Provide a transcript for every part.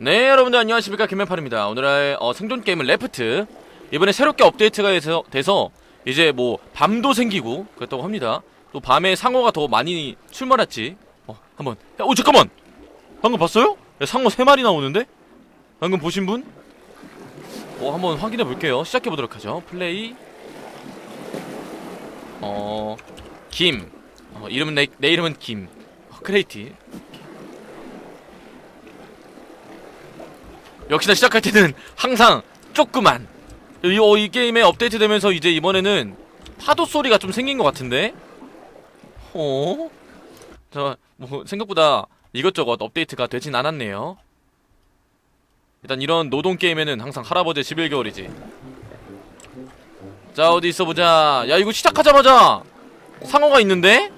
네 여러분들 안녕하십니까? 김맨팔입니다. 오늘의 어, 생존 게임은 레프트. 이번에 새롭게 업데이트가 돼서, 돼서 이제 뭐 밤도 생기고 그렇다고 합니다. 또 밤에 상어가 더 많이 출몰했지. 어 한번 야, 오 잠깐만! 방금 봤어요? 야, 상어 3마리 나오는데? 방금 보신 분? 어 한번 확인해 볼게요. 시작해 보도록 하죠. 플레이. 어김. 어, 이름은 내, 내 이름은 김. 어, 크레이티 역시나 시작할 때는 항상 조그만 이, 어, 이 게임에 업데이트 되면서 이제 이번에는 파도 소리가 좀 생긴 것 같은데 어? 자뭐 생각보다 이것저것 업데이트가 되진 않았네요 일단 이런 노동 게임에는 항상 할아버지 11개월이지 자 어디 있어 보자 야 이거 시작하자마자 상어가 있는데?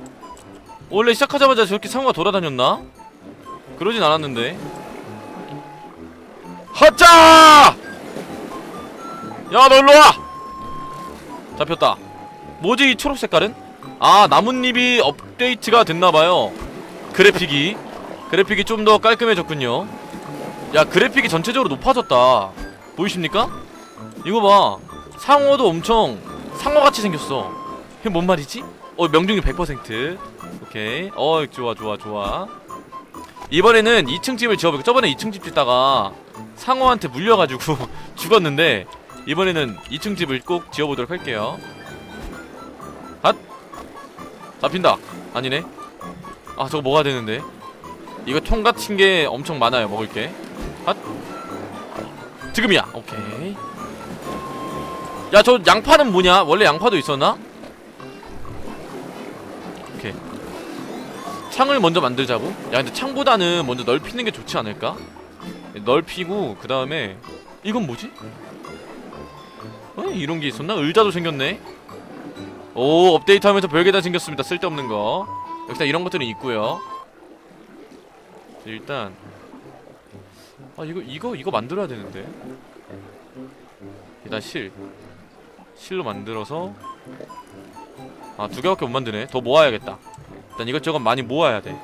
원래 시작하자마자 저렇게 상어가 돌아다녔나? 그러진 않았는데 하짜! 야, 너 일로 와! 잡혔다. 뭐지, 이 초록 색깔은? 아, 나뭇잎이 업데이트가 됐나봐요. 그래픽이. 그래픽이 좀 더 깔끔해졌군요. 야, 그래픽이 전체적으로 높아졌다. 보이십니까? 이거 봐. 상어도 엄청 상어같이 생겼어. 이게 뭔 말이지? 어, 명중률 100%. 오케이. 어, 좋아, 좋아, 좋아. 이번에는 2층 집을 지어볼게. 저번에 2층 집 짓다가 상어한테 물려가지고 죽었는데 이번에는 2층 집을 꼭 지어보도록 할게요 핫! 잡힌다 아니네 아 저거 뭐가 되는데 이거 총 같은 게 엄청 많아요 먹을 게 핫! 지금이야 오케이 야 저 양파는 뭐냐 원래 양파도 있었나? 오케이 창을 먼저 만들자고? 야 근데 창보다는 먼저 넓히는 게 좋지 않을까? 넓히고 그 다음에 이건 뭐지? 어? 이런 게 있었나? 의자도 생겼네. 오 업데이트하면서 별게 다 생겼습니다. 쓸데없는 거. 역시나 이런 것들은 있고요. 일단 아 이거 이거 이거 만들어야 되는데. 일단 실 실로 만들어서 아 두 개밖에 못 만드네. 더 모아야겠다. 일단 이것저것 많이 모아야 돼.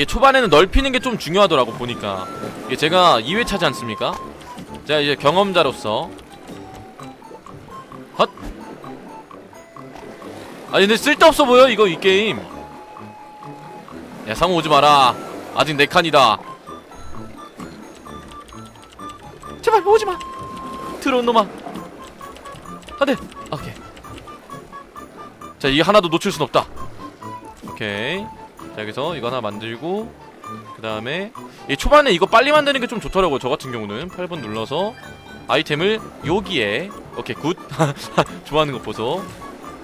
이게 초반에는 넓히는 게 좀 중요하더라고 보니까. 이게 제가 2회차지 않습니까? 제가 이제 경험자로서. 헛! 아니 근데 쓸데없어 보여 이거 이 게임. 야 상호 오지 마라. 아직 네 칸이다. 제발 오지마. 들어온 놈아. 안돼 오케이. 자 이게 하나도 놓칠 순 없다. 오케이 자 여기서 이거 하나 만들고 그 다음에 이 초반에 이거 빨리 만드는 게 좀 좋더라고요 저 같은 경우는. 8번 눌러서 아이템을 여기에 오케이 굿. 좋아하는 것 보소.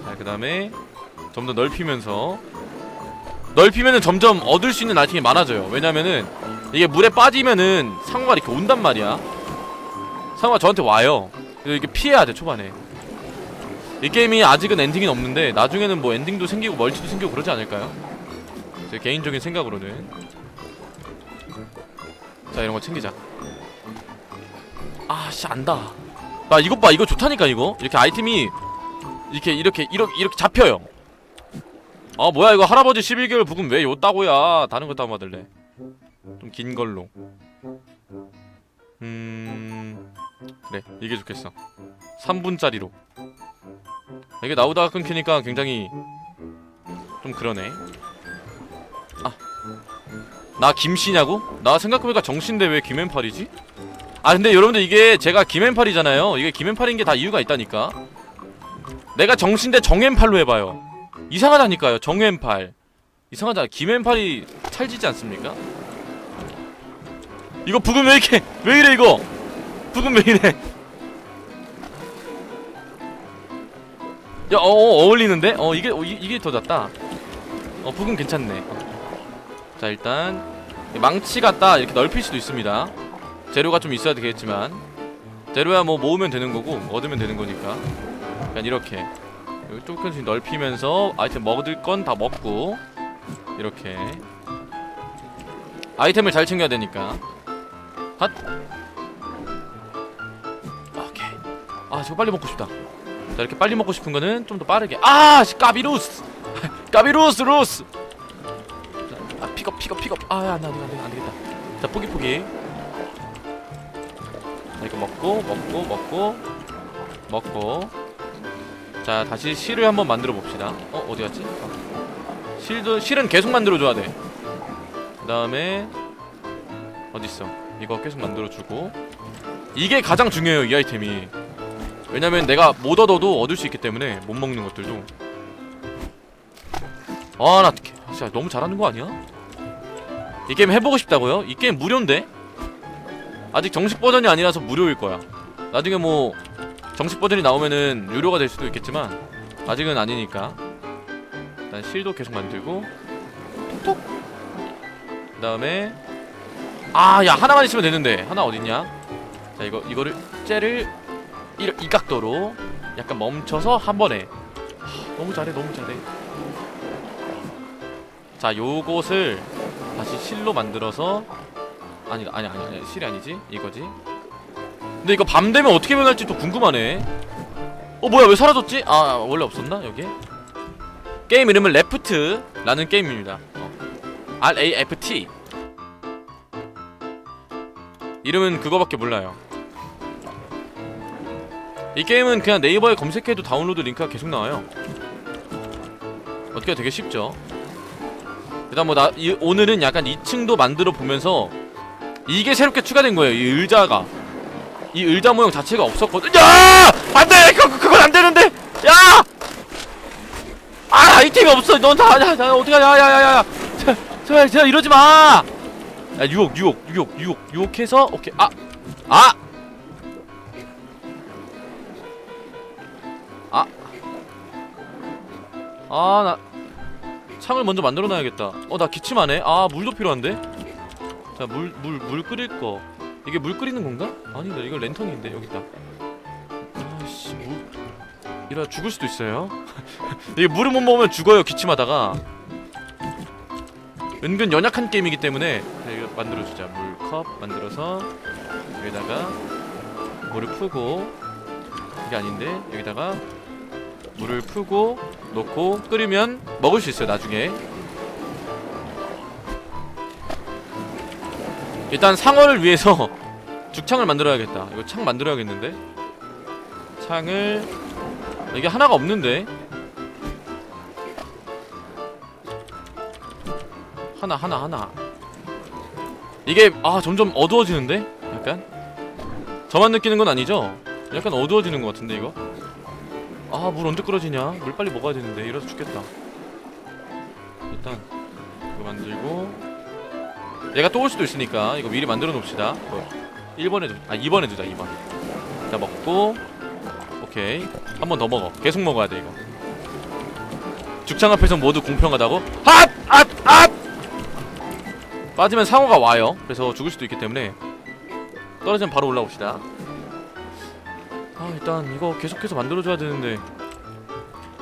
자그 다음에 좀 더 넓히면서 넓히면은 점점 얻을 수 있는 아이템이 많아져요. 왜냐면은 이게 물에 빠지면은 상어가 이렇게 온단 말이야. 상어가 저한테 와요. 그래서 이렇게 피해야 돼 초반에. 이 게임이 아직은 엔딩이 없는데 나중에는 뭐 엔딩도 생기고 멀티도 생기고 그러지 않을까요? 제 개인적인 생각으로는. 자 이런 거 챙기자. 아씨 안다. 나 이것 봐 이거 좋다니까 이거. 이렇게 아이템이 이렇게 이렇게 이렇게 이렇게 잡혀요. 아 뭐야 이거 할아버지 11개월 부금 왜 요따고야? 다른 거 다운받을래. 좀 긴 걸로. 음 그래 이게 좋겠어. 3분짜리로. 이게 나오다가 끊기니까 굉장히 좀 그러네 나 김씨냐고? 나 생각해보니까 정신데 왜 김앤팔이지? 아 근데 여러분들 이게 제가 김앤팔이잖아요. 이게 김앤팔인 게 다 이유가 있다니까. 내가 정신대 정앤팔로 해봐요. 이상하다니까요 정앤팔. 이상하잖아. 김앤팔이 찰지지 않습니까? 이거 부금 왜 이렇게 왜 이래 이거? 부금 왜 이래? 야 어, 어 어울리는데? 어 이게 어, 이, 이게 더 낫다. 어 부금 괜찮네 자 일단 망치 갖다 이렇게 넓힐 수도 있습니다. 재료가 좀 있어야 되겠지만 재료야 뭐 모으면 되는 거고 얻으면 되는 거니까. 그냥 이렇게. 여기 조금씩 넓히면서 아이템 먹을 건 다 먹고 이렇게. 아이템을 잘 챙겨야 되니까. 핫. 오케이. 아 저거 빨리 먹고 싶다. 자 이렇게 빨리 먹고 싶은 거는 좀 더 빠르게. 아 씨, 까비루스. 까비루스 루스. 아 픽업 픽업 픽업. 아 안돼 안돼 안되겠다. 자 포기 포기. 자 이거 먹고 먹고 먹고 먹고. 자 다시 실을 한번 만들어 봅시다. 어 어디 갔지? 아. 실도 실은 계속 만들어 줘야 돼. 그 다음에 어디 있어? 이거 계속 만들어 주고. 이게 가장 중요해요 이 아이템이. 왜냐면 내가 못 얻어도 얻을 수 있기 때문에 못 먹는 것들도. 아나 진짜 너무 잘하는 거 아니야? 이 게임 해보고 싶다고요? 이 게임 무료인데? 아직 정식 버전이 아니라서 무료일 거야. 나중에 뭐 정식 버전이 나오면은 유료가 될 수도 있겠지만 아직은 아니니까. 일단 실도 계속 만들고. 톡톡. 그 다음에 아 야 하나만 있으면 되는데. 하나 어딨냐? 자 이거 이거를 째를 이, 이 각도로 약간 멈춰서 한 번에. 하, 너무 잘해 너무 잘해. 자 요것을 다시 실로 만들어서 아니 아니 아니 실이 아니지? 이거지? 근데 이거 밤 되면 어떻게 변할지 또 궁금하네. 어 뭐야 왜 사라졌지? 아 원래 없었나 여기 게임 이름은 레프트라는 게임입니다. 어. R A F T. 이름은 그거밖에 몰라요. 이 게임은 그냥 네이버에 검색해도 다운로드 링크가 계속 나와요. 어떻게 되게 쉽죠 일단 뭐나 오늘은 약간 2층도 만들어 보면서 이게 새롭게 추가된 거예요. 이 의자가 이 의자 모형 자체가 없었거든. 야! 안돼! 그 그건 안 되는데. 야! 아 아이템이 없어. 넌다 야, 야, 어떻게 야야야야. 제발 제발 이러지 마. 야 유혹 유혹 유혹 유혹 유혹해서 오케이 아 아. 아. 아, 나 창을 먼저 만들어 놔야겠다. 어, 나 기침하네. 아, 물도 필요한데? 자, 물, 물, 물 끓일 거. 이게 물 끓이는 건가? 아니다, 이거 랜턴인데, 여기 있다. 아씨, 물. 이러 죽을 수도 있어요. 이게 물을 못 먹으면 죽어요, 기침하다가. 은근 연약한 게임이기 때문에 자, 이거 만들어주자. 물컵 만들어서 여기다가 물을 푸고 이게 아닌데 여기다가 물을 푸고 넣고 끓이면 먹을 수 있어요 나중에. 일단 상어를 위해서 죽창을 만들어야겠다. 이거 창 만들어야겠는데? 창을 이게 하나가 없는데? 하나 하나 하나. 이게 아 점점 어두워지는데? 약간? 저만 느끼는 건 아니죠? 약간 어두워지는 것 같은데 이거 아 물 언제 끓어지냐? 물 빨리 먹어야 되는데. 이래서 죽겠다. 일단 이거 만들고. 얘가 또 올 수도 있으니까 이거 미리 만들어 놓읍시다. 뭐 1번에 두, 아 2번에 두자 2번. 자 먹고. 오케이. 한 번 더 먹어. 계속 먹어야 돼 이거. 죽창 앞에서 모두 공평하다고? 핫! 핫! 핫! 빠지면 상어가 와요. 그래서 죽을 수도 있기 때문에. 떨어지면 바로 올라옵시다. 아 일단 이거 계속해서 만들어줘야 되는데.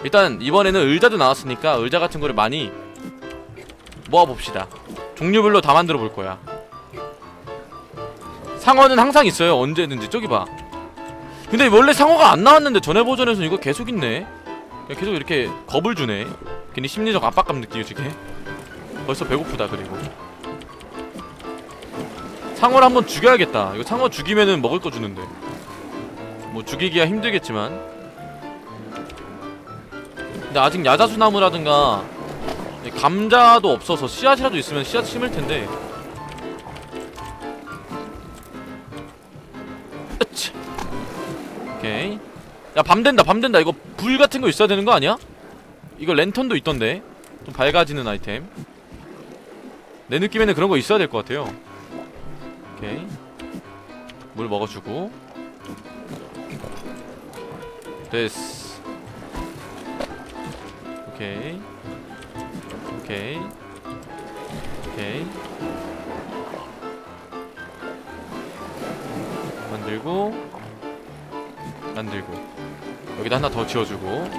일단 이번에는 의자도 나왔으니까 의자 같은 거를 많이 모아봅시다. 종류별로 다 만들어 볼 거야. 상어는 항상 있어요. 언제든지. 저기 봐. 근데 원래 상어가 안 나왔는데 전에 버전에서 이거 계속 있네. 계속 이렇게 겁을 주네. 괜히 심리적 압박감 느끼게 벌써 배고프다 그리고. 상어를 한번 죽여야겠다. 이거 상어 죽이면은 먹을 거 주는데 뭐 죽이기야 힘들겠지만. 근데 아직 야자수나무라든가 감자도 없어서 씨앗이라도 있으면 씨앗 심을 텐데. 오케이. 야 밤 된다 밤 된다. 이거 불 같은 거 있어야 되는 거 아니야? 이거 랜턴도 있던데. 좀 밝아지는 아이템. 내 느낌에는 그런 거 있어야 될 것 같아요. 오케이. 물 먹어주고 됐어. 오케이. 오케이. 오케이. 만들고 만들고. 여기다 하나 더 지어주고.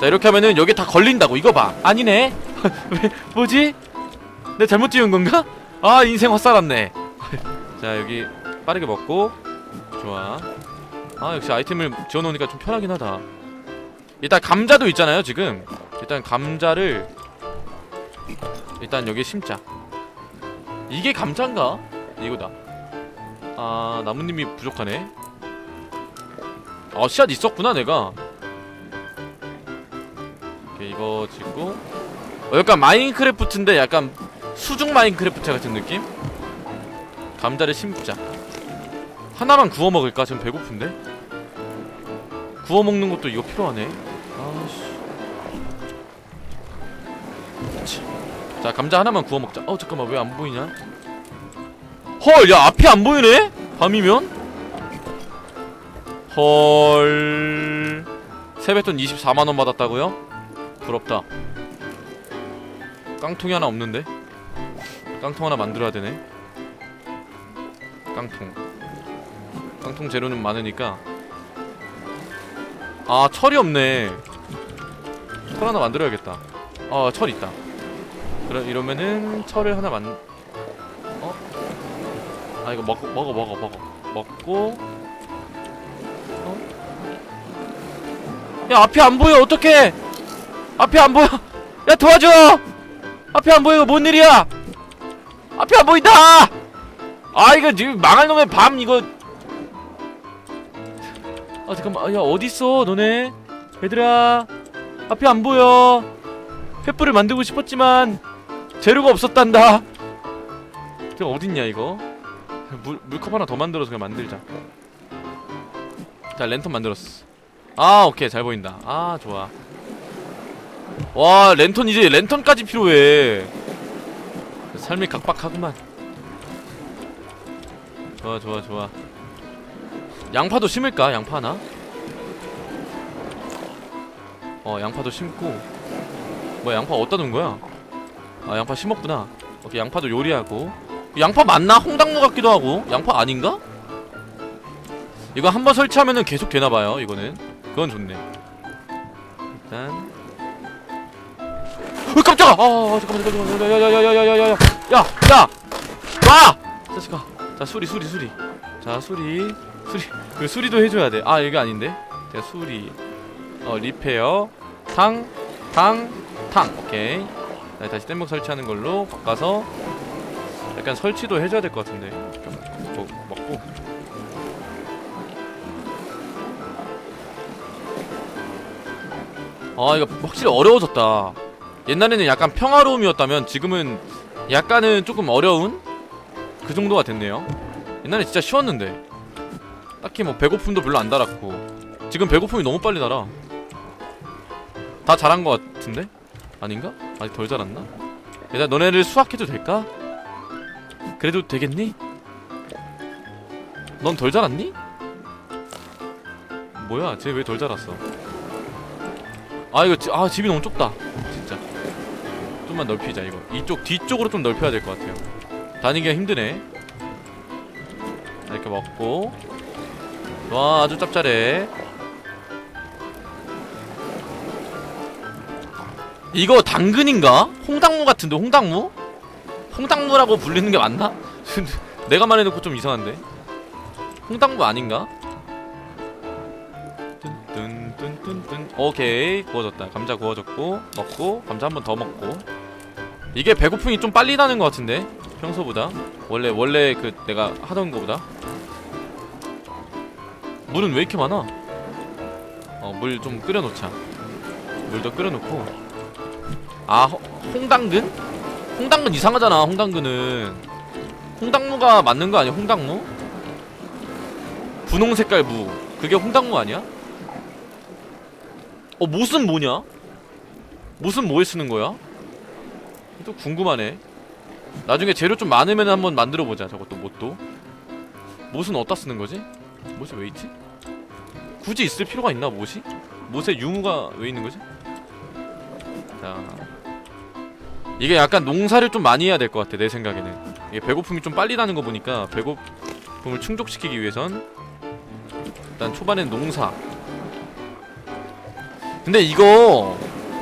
자 이렇게 하면은 여기 다 걸린다고. 이거 봐. 아니네. 왜 뭐지? 내 잘못 지은 건가? 아 인생 헛살았네. 자 여기 빠르게 먹고. 좋아 아 역시 아이템을 지어놓으니까 좀 편하긴 하다 일단 감자도 있잖아요 지금 일단 감자를 일단 여기 심자 이게 감자인가? 이거다 아 나뭇잎이 부족하네 아 씨앗 있었구나 내가 오케이 이거 짓고 어, 약간 마인크래프트인데 약간 수중 마인크래프트 같은 느낌? 감자를 심자 하나만 구워 먹을까? 지금 배고픈데? 구워 먹는 것도 이거 필요하네 아씨. 자 감자 하나만 구워 먹자 어 잠깐만 왜 안 보이냐 헐 야 앞이 안 보이네? 밤이면? 헐 세뱃돈 24만 원 받았다고요? 부럽다 깡통이 하나 없는데? 깡통 하나 만들어야 되네 깡통 깡통 재료는 많으니까 아 철이 없네. 철 하나 만들어야겠다. 아철 있다. 그럼 이러면은 철을 하나 만 어? 아 이거 먹, 먹어 먹어 먹어. 먹고. 어? 야 앞이 안 보여. 어떡해? 앞이 안 보여. 야 도와줘! 앞이 안 보여. 뭔 일이야? 앞이 안 보인다! 아 이거 지금 망할 놈의 밤. 이거 아 잠깐만. 야 어딨어 너네? 얘들아 앞이 안 보여. 횃불을 만들고 싶었지만 재료가 없었단다. 저 어딨냐 이거? 물, 물컵 하나 더 만들어서 그냥 만들자. 자 랜턴 만들었어. 아 오케이. 잘 보인다. 아 좋아. 와 랜턴 이제 랜턴까지 필요해. 삶이 각박하구만. 좋아 좋아 좋아 양파도 심을까? 양파 하나? 어 양파도 심고. 뭐 양파 어디다 놓은 거야? 아 양파 심었구나. 오케이 양파도 요리하고. 양파 맞나? 홍당무 같기도 하고. 양파 아닌가? 이거 한 번 설치하면은 계속 되나봐요 이거는. 그건 좋네. 일단. 어 깜짝아! 아 잠깐만 잠깐만. 야야야야야야야야야 야! 와! 자식아. 자 수리 수리 수리. 자 수리 수리 그 수리도 해줘야 돼아 이게 아닌데? 제가 수리. 어 리페어. 탕탕탕. 오케이. 자, 다시 뗏목 설치하는 걸로 바꿔서 약간 설치도 해줘야 될 것 같은데. 뭐, 먹고. 아 이거 확실히 어려워졌다. 옛날에는 약간 평화로움이었다면 지금은 약간은 조금 어려운 그 정도가 됐네요. 옛날에 진짜 쉬웠는데 딱히 뭐 배고픔도 별로 안 달았고 지금 배고픔이 너무 빨리 달아 다 잘한 것 같은데? 아닌가? 아직 덜 자랐나? 얘들아 너네를 수확해도 될까? 그래도 되겠니? 넌 덜 자랐니? 뭐야 쟤 왜 덜 자랐어 아 이거 지, 아 집이 너무 좁다 진짜 좀만 넓히자 이거 이쪽 뒤쪽으로 좀 넓혀야 될 것 같아요 다니기가 힘드네 이렇게 먹고 와 아주 짭짤해 이거 당근인가? 홍당무 같은데 홍당무? 홍당무라고 불리는 게 맞나? 내가 말해놓고 좀 이상한데 홍당무 아닌가? 뚠뚠뚠뚠뚠 오케이 구워졌다 감자 구워졌고 먹고 감자 한 번 더 먹고 이게 배고픔이 좀 빨리 나는 것 같은데 평소보다 원래 원래 그 내가 하던 거보다 물은 왜 이렇게 많아? 어 물 좀 끓여놓자 물 더 끓여놓고 아 허- 홍당근? 홍당근 이상하잖아 홍당근은 홍당무가 맞는 거 아니야 홍당무? 분홍 색깔 무 그게 홍당무 아니야? 어 못은 뭐냐? 못은 뭐에 쓰는 거야? 또 궁금하네 나중에 재료 좀 많으면 한번 만들어 보자 저것도 못도 못은 어디다 쓰는 거지? 못이 왜 있지? 굳이 있을 필요가 있나 못이? 못에 유무가 왜 있는 거지? 자 이게 약간 농사를 좀 많이 해야 될 것 같아 내 생각에는 이게 배고픔이 좀 빨리 나는 거 보니까 배고픔을 충족시키기 위해선 일단 초반엔 농사 근데 이거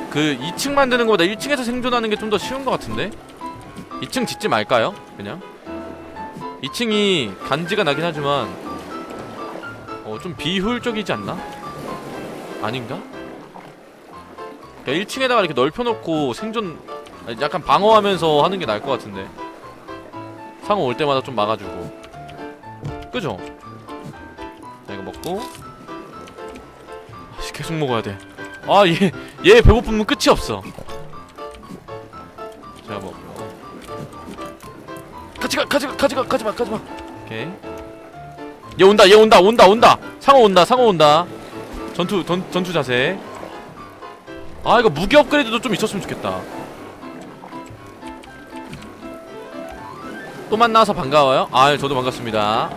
그 2층 만드는 것보다 1층에서 생존하는 게 좀 더 쉬운 것 같은데 2층 짓지 말까요? 그냥 2층이 간지가 나긴 하지만 어 좀 비효율적이지 않나? 아닌가? 그러니까 1층에다가 이렇게 넓혀놓고 생존 약간 방어하면서 하는 게 나을 것 같은데. 상어 올 때마다 좀 막아주고. 그죠? 자 이거 먹고. 아씨 계속 먹어야 돼아얘얘 얘 배고프면 끝이 없어. 자 먹고 같이 가 같이 가 같이 가 같이 가 같이 가. 오케이 얘 온다 얘 온다 온다 온다. 상어 온다 상어 온다. 전투 전, 전투 자세. 아 이거 무기 업그레이드도 좀 있었으면 좋겠다. 또 만나서 반가워요? 아 저도 반갑습니다.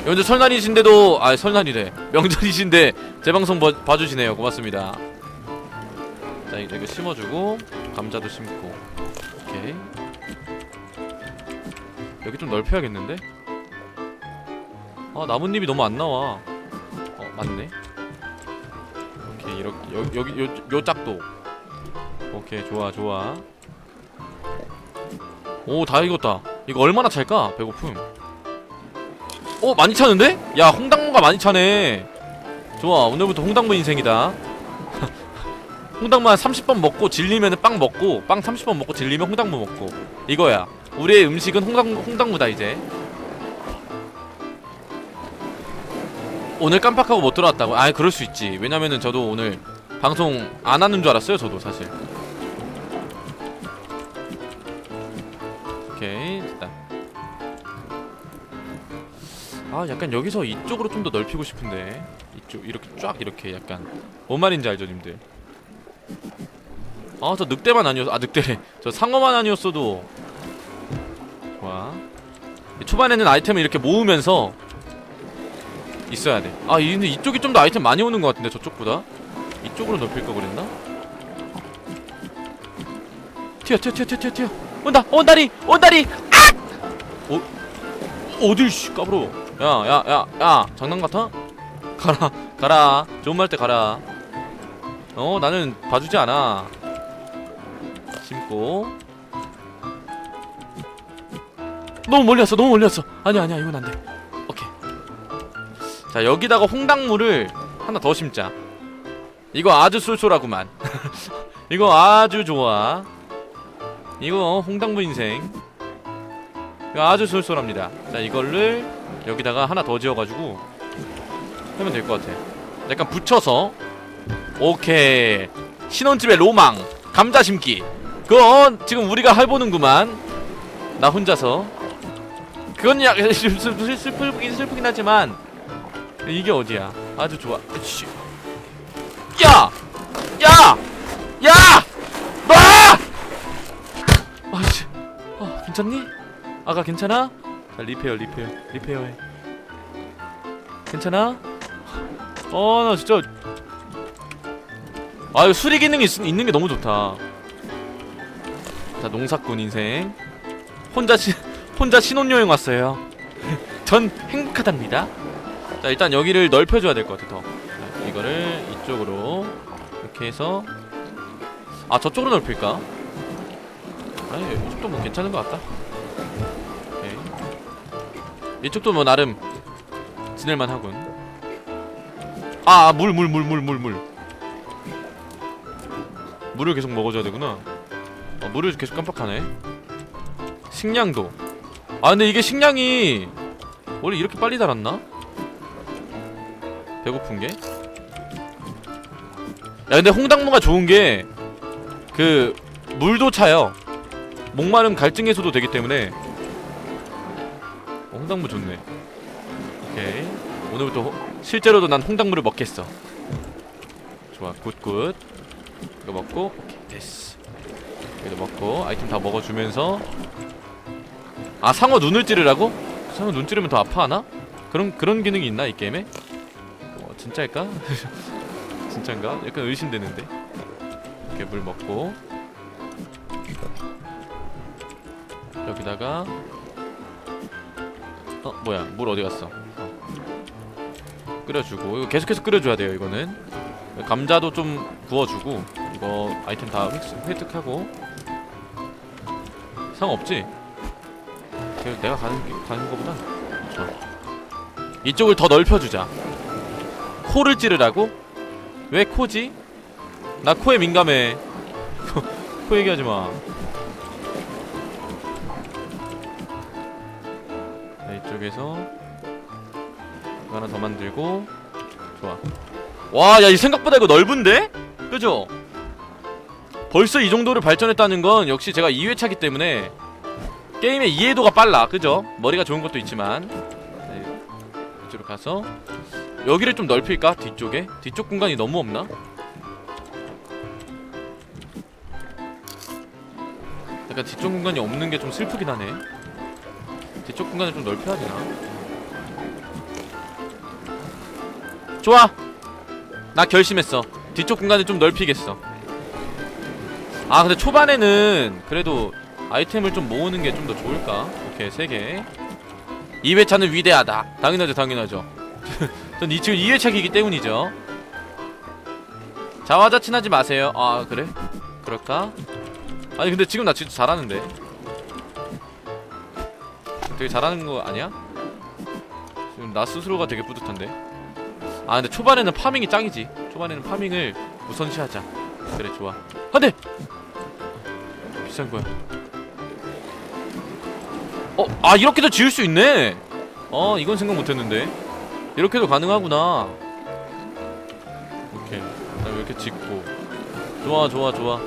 여러분들 설날이신데도 아 설날이래. 명절이신데 제 방송 봐, 봐주시네요. 고맙습니다. 자 이거 이거 심어주고 감자도 심고. 오케이. 여기 좀 넓혀야겠는데 아 나뭇잎이 너무 안 나와. 어 맞네. 오케이 이렇게 여, 여기 요, 요 짝도. 오케이 좋아 좋아. 오 다 익었다. 이거 얼마나 찰까? 배고픔. 오 많이 차는데? 야 홍당무가 많이 차네. 좋아 오늘부터 홍당무 인생이다. 홍당무 한 30번 먹고 질리면 빵 먹고 빵 30번 먹고 질리면 홍당무 먹고. 이거야. 우리의 음식은 홍당, 홍당무다 이제 오늘 깜빡하고 못 들어왔다고? 아 그럴 수 있지. 왜냐면은 저도 오늘 방송 안 하는 줄 알았어요 저도 사실. 오케이 됐다. 아 약간 여기서 이쪽으로 좀 더 넓히고 싶은데. 이쪽 이렇게 쫙 이렇게 약간 뭔 말인지 알죠 님들? 아 저 늑대만 아니었 아 늑대래 저 상어만 아니었어도. 좋아. 이 초반에는 아이템을 이렇게 모으면서 있어야 돼. 아, 이- 근데 이쪽이 좀 더 아이템 많이 오는 것 같은데 저쪽보다. 이쪽으로 넓힐 거 그랬나? 튀어, 튀어, 튀어, 튀어, 튀어. 온다, 온다리, 온다리. 아! 어, 어딜 씨 까불어. 야, 야, 야, 야, 장난 같아? 가라, 가라. 좋은 말 때 가라. 어, 나는 봐주지 않아. 심고. 너무 멀리 왔어, 너무 멀리 왔어. 아니야, 아니야, 이건 안 돼. 자 여기다가 홍당무를 하나 더 심자. 이거 아주 쏠쏠하구만. 이거 아주 좋아. 이거 홍당무 인생. 이거 아주 쏠쏠합니다. 자 이거를 여기다가 하나 더 지어가지고 하면 될 것 같아. 약간 붙여서. 오케이. 신혼집의 로망. 감자 심기. 그건 지금 우리가 해보는구만. 나 혼자서. 그건 약 슬- 슬프긴 슬프긴 하지만 이게 어디야? 아주 좋아. 씨. 야! 야! 야! 놔! 아씨. 아, 괜찮니? 아가 괜찮아? 자, 리페어, 리페어, 리페어해. 괜찮아? 어, 나 진짜. 아, 이거 수리 기능이 있, 있는 게 너무 좋다. 자, 농사꾼 인생. 혼자 시, 혼자 신혼여행 왔어요. 전 행복하답니다. 자 일단 여기를 넓혀줘야 될 것 같아 더. 자, 이거를 이쪽으로 이렇게 해서 아 저쪽으로 넓힐까? 아니 이쪽도 뭐 괜찮은 것 같다. 오케이. 이쪽도 뭐 나름 지낼만 하군. 아물 물 물 물 물 물. 물을 계속 먹어줘야 되구나. 어, 물을 계속 깜빡하네. 식량도. 아 근데 이게 식량이 원래 이렇게 빨리 자랐나? 배고픈 게? 야 근데 홍당무가 좋은 게 그 물도 차요. 목마름 갈증 해소도 되기 때문에 어, 홍당무 좋네. 오케이 오늘부터 호, 실제로도 난 홍당무를 먹겠어. 좋아 굿굿 이거 먹고 오케이 됐어. 이거 먹고 아이템 다 먹어주면서 아 상어 눈을 찌르라고? 상어 눈 찌르면 더 아파하나? 그런 그런 기능이 있나 이 게임에? 어, 진짜일까? 진짠가? 약간 의심되는데. 이렇게 물 먹고 여기다가 어 뭐야 물 어디 갔어? 어. 끓여주고 이거 계속해서 끓여줘야 돼요 이거는 감자도 좀 구워주고 이거 아이템 다 획- 획득하고 상없지? 내가 가는 게- 가는 거보다 좋아. 이쪽을 더 넓혀주자. 코를 찌르라고? 왜 코지? 나 코에 민감해. 코 얘기하지 마. 이쪽에서 하나 더 만들고 좋아 와야 이 생각보다 이거 넓은데? 그죠? 벌써 이 정도를 발전했다는 건 역시 제가 2회차기 때문에 게임의 이해도가 빨라 그죠? 머리가 좋은 것도 있지만 네, 이쪽으로 가서 여기를 좀 넓힐까? 뒤쪽에? 뒤쪽 공간이 너무 없나? 약간 뒤쪽 공간이 없는 게 좀 슬프긴 하네 뒤쪽 공간을 좀 넓혀야 되나? 좋아! 나 결심했어 뒤쪽 공간을 좀 넓히겠어 아 근데 초반에는 그래도 아이템을 좀 모으는 게 좀 더 좋을까? 오케이 3개 2회차는 위대하다 당연하죠 당연하죠 전 이, 지금 2회차기이기 때문이죠. 자화자친하지 마세요. 아 그래? 그럴까? 아니 근데 지금 나 진짜 잘하는데. 되게 잘하는 거 아니야? 지금 나 스스로가 되게 뿌듯한데. 아 근데 초반에는 파밍이 짱이지. 초반에는 파밍을 우선시하자. 그래 좋아. 안돼 비싼 거야. 어? 아 이렇게도 지을 수 있네? 어 이건 생각 못했는데 이렇게도 가능하구나. 오케이. 나 이렇게 짓고. 좋아 좋아 좋아.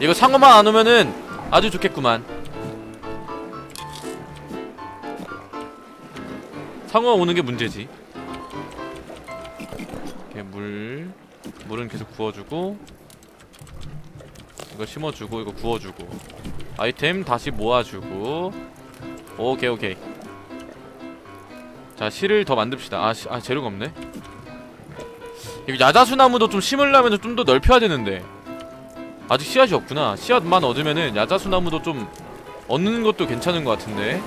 이거 상어만 안 오면은 아주 좋겠구만. 상어 오는 게 문제지. 이렇게 물 물은 계속 부어주고 이거 심어주고 이거 구워주고. 아이템 다시 모아주고. 오케이 오케이 자 실을 더 만듭시다. 아, 시, 아 재료가 없네. 이거 야자수나무도 좀 심으려면 좀 더 넓혀야 되는데. 아직 씨앗이 없구나. 씨앗만 얻으면은 야자수나무도 좀 얻는 것도 괜찮은 것 같은데.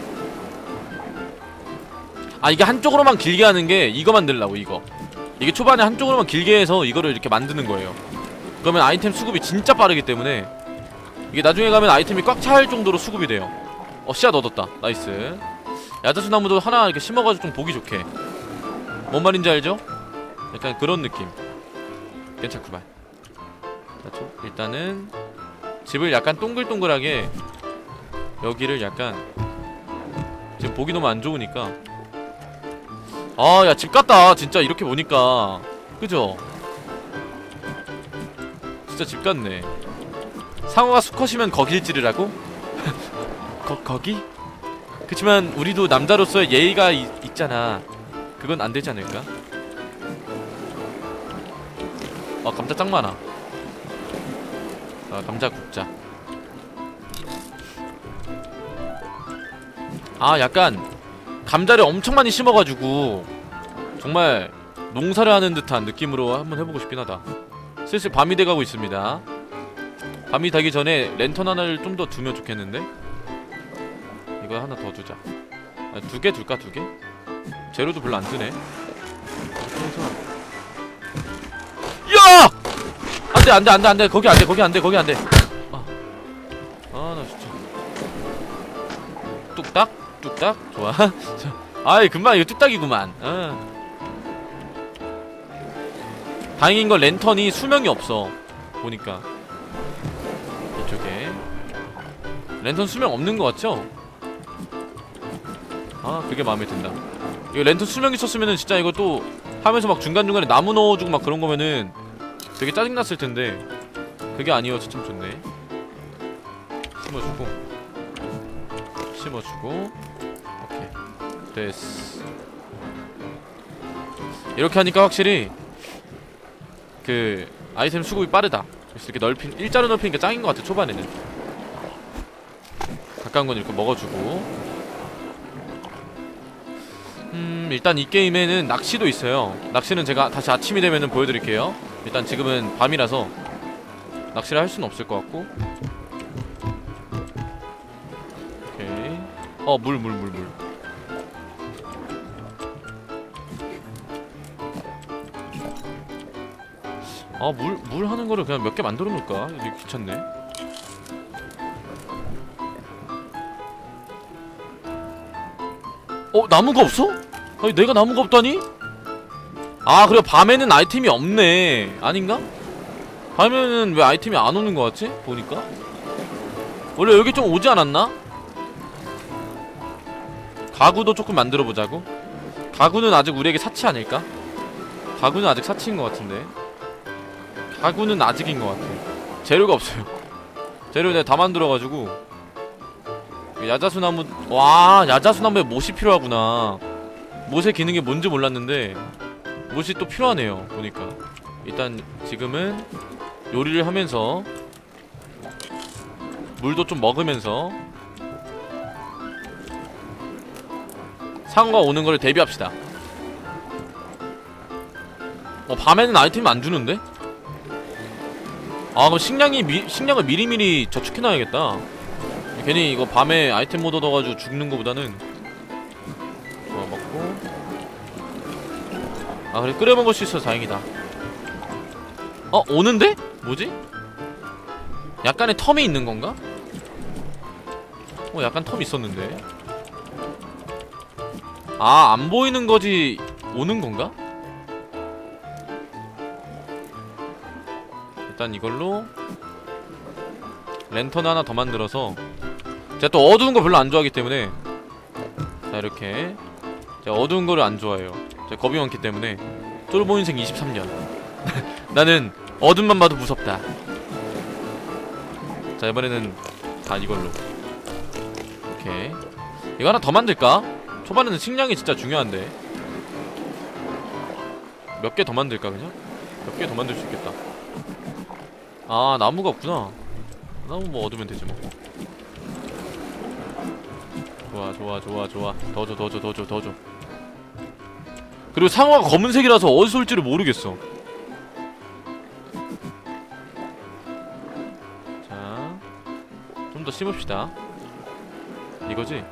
아 이게 한쪽으로만 길게 하는 게 이거 만들라고 이거. 이게 초반에 한쪽으로만 길게 해서 이거를 이렇게 만드는 거예요. 그러면 아이템 수급이 진짜 빠르기 때문에 이게 나중에 가면 아이템이 꽉 찰 정도로 수급이 돼요. 어 씨앗 얻었다. 나이스 야자수 나무도 하나 이렇게 심어가지고 좀 보기 좋게 뭔 말인지 알죠? 약간 그런 느낌 괜찮구만 일단은 집을 약간 동글동글하게 여기를 약간 지금 보기 너무 안 좋으니까 아 야 집 같다 진짜 이렇게 보니까 그죠? 진짜 집 같네 상어가 수컷이면 거길 찌르라고? 거, 거기? 그치만 우리도 남자로서의 예의가 이, 있잖아. 그건 안 되지 않을까? 어 감자 짱 많아. 아 감자 굽자. 아 약간 감자를 엄청 많이 심어가지고 정말 농사를 하는 듯한 느낌으로 한번 해보고 싶긴 하다. 슬슬 밤이 돼가고 있습니다. 밤이 되기 전에 랜턴 하나를 좀 더 두면 좋겠는데 이거 하나 더 아, 두개 둘까 두 개? 재료도 별로 안 드네. 야! 안돼 안돼 안돼 안돼. 거기 안돼 거기 안돼 거기 안돼. 아나 진짜. 뚝딱? 뚝딱? 좋아. 자, 아이 금방 이거 뚝딱이구만. 어. 다행인 건 랜턴이 수명이 없어 보니까. 이쪽에. 랜턴 수명 없는 거 같죠? 아 그게 마음에 든다. 이거 랜턴 수명 있었으면은 진짜 이거 또 하면서 막 중간중간에 나무 넣어주고 막 그런 거면은 되게 짜증났을 텐데 그게 아니어서 참 좋네. 심어주고. 심어주고. 오케이. 됐어. 이렇게 하니까 확실히 그 아이템 수급이 빠르다. 그래서 이렇게 넓힌 일자로 넓히니까 짱인 것 같아 초반에는. 가까운 건 이렇게 먹어주고 음 일단 이 게임에는 낚시도 있어요. 낚시는 제가 다시 아침이 되면은 보여드릴게요. 일단 지금은 밤이라서 낚시를 할 수는 없을 것 같고. 오케이. 어 물 물 물 물. 아물 물 하는 거를 그냥 몇 개 만들어 놓을까? 이게 귀찮네. 어 나무가 없어? 아니 내가 나무가 없다니? 아 그래 밤에는 아이템이 없네 아닌가? 밤에는 왜 아이템이 안 오는 거 같지? 보니까 원래 여기 좀 오지 않았나? 가구도 조금 만들어 보자고. 가구는 아직 우리에게 사치 아닐까? 가구는 아직 사치인 것 같은데. 가구는 아직인 것 같아. 재료가 없어요. 재료 내가 다 만들어가지고 야자수나무 와 야자수나무에 못이 필요하구나. 못의 기능이 뭔지 몰랐는데 못이 또 필요하네요. 보니까 일단 지금은 요리를 하면서 물도 좀 먹으면서 상어가 오는 걸 대비합시다. 어 밤에는 아이템 안 주는데? 아 그럼 식량이 미, 식량을 미리미리 저축해놔야겠다. 괜히 이거 밤에 아이템 못 얻어가지고 죽는 거보다는 아 그래 끓여 먹을 수 있어서 다행이다. 어 오는데? 뭐지? 약간의 텀이 있는 건가? 어 약간 텀 있었는데 아 안 보이는 거지 오는 건가? 일단 이걸로 랜턴 하나 더 만들어서 제가 또 어두운 거 별로 안 좋아하기 때문에 자 이렇게 제가 어두운 거를 안 좋아해요 제가 겁이 많기 때문에 쫄보 인생 23년. 나는 어둠만 봐도 무섭다. 자 이번에는 다 이걸로. 오케이. 이거 하나 더 만들까? 초반에는 식량이 진짜 중요한데. 몇 개 더 만들까 그냥? 몇 개 더 만들 수 있겠다. 아 나무가 없구나. 나무 뭐 얻으면 되지 뭐. 좋아 좋아 좋아 좋아. 더 줘 더 줘 더 줘 더줘 그리고 상어가 검은색이라서 어디서 올지를 모르겠어. 자좀 더 심읍시다. 이거지?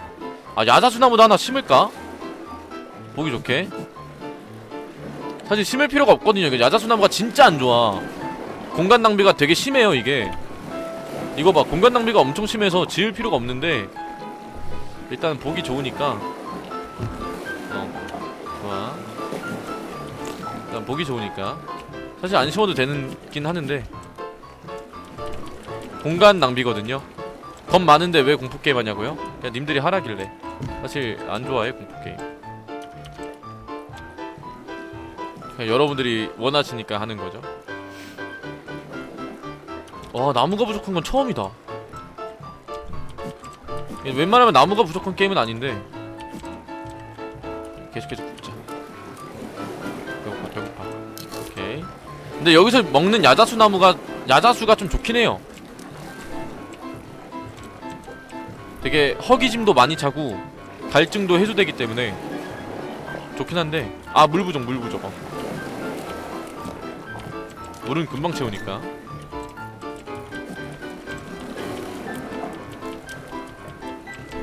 아 야자수나무도 하나 심을까? 보기 좋게. 사실 심을 필요가 없거든요. 이게 야자수나무가 진짜 안 좋아. 공간 낭비가 되게 심해요 이게. 이거 봐 공간 낭비가 엄청 심해서 지을 필요가 없는데 일단 보기 좋으니까 보기 좋으니까. 사실 안 심어도 되는긴 하는데. 공간 낭비거든요. 겁 많은데 왜 공포게임 하냐고요? 그냥 님들이 하라길래. 사실 안 좋아해 공포게임. 그냥 여러분들이 원하시니까 하는 거죠. 와 나무가 부족한 건 처음이다. 웬만하면 나무가 부족한 게임은 아닌데 근데 여기서 먹는 야자수 나무가 야자수가 좀 좋긴 해요. 되게 허기짐도 많이 차고 갈증도 해소되기 때문에 좋긴 한데. 아 물 부족 물 부족. 어. 물은 금방 채우니까